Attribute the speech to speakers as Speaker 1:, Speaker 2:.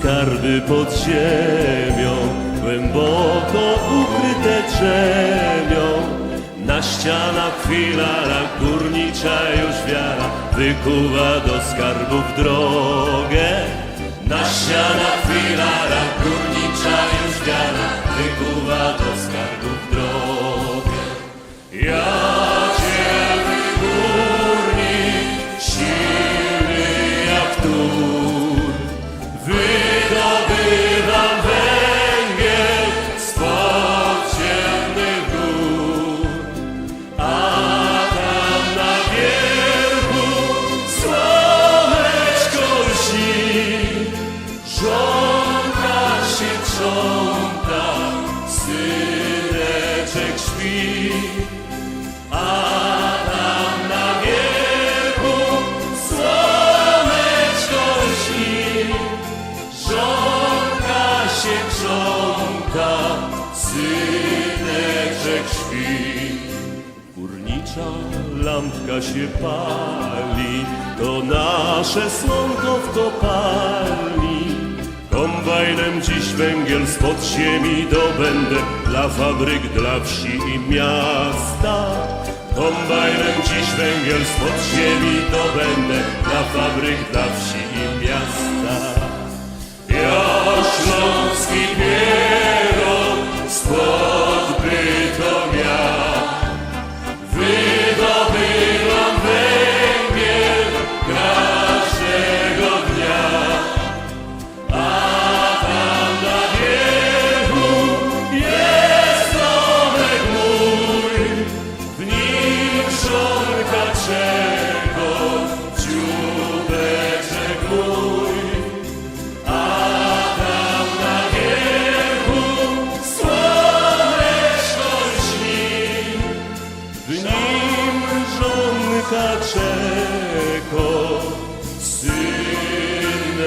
Speaker 1: skarby pod ziemią, głęboko ukryte drzemią. Na ścianach filarach górnicza już wiara wykuwa do skarbów drogę. Na ścianach filarach górnicza już wiara wykuwa do skarbów drogę. Ja ciemny się trząta, syneczek śpi. A tam na wierzchu słoneczko lśni, żonka się krząta, syneczek śpi. Górnicza lampka się pali, to nasze słonko w kopalni. Kombajnem dziś węgiel spod ziemi dobędę dla fabryk, dla wsi i miasta. Kombajnem dziś węgiel spod ziemi dobędę dla fabryk, dla wsi i miasta. Ja śląski pierog spod Bytomia Качеко, синече.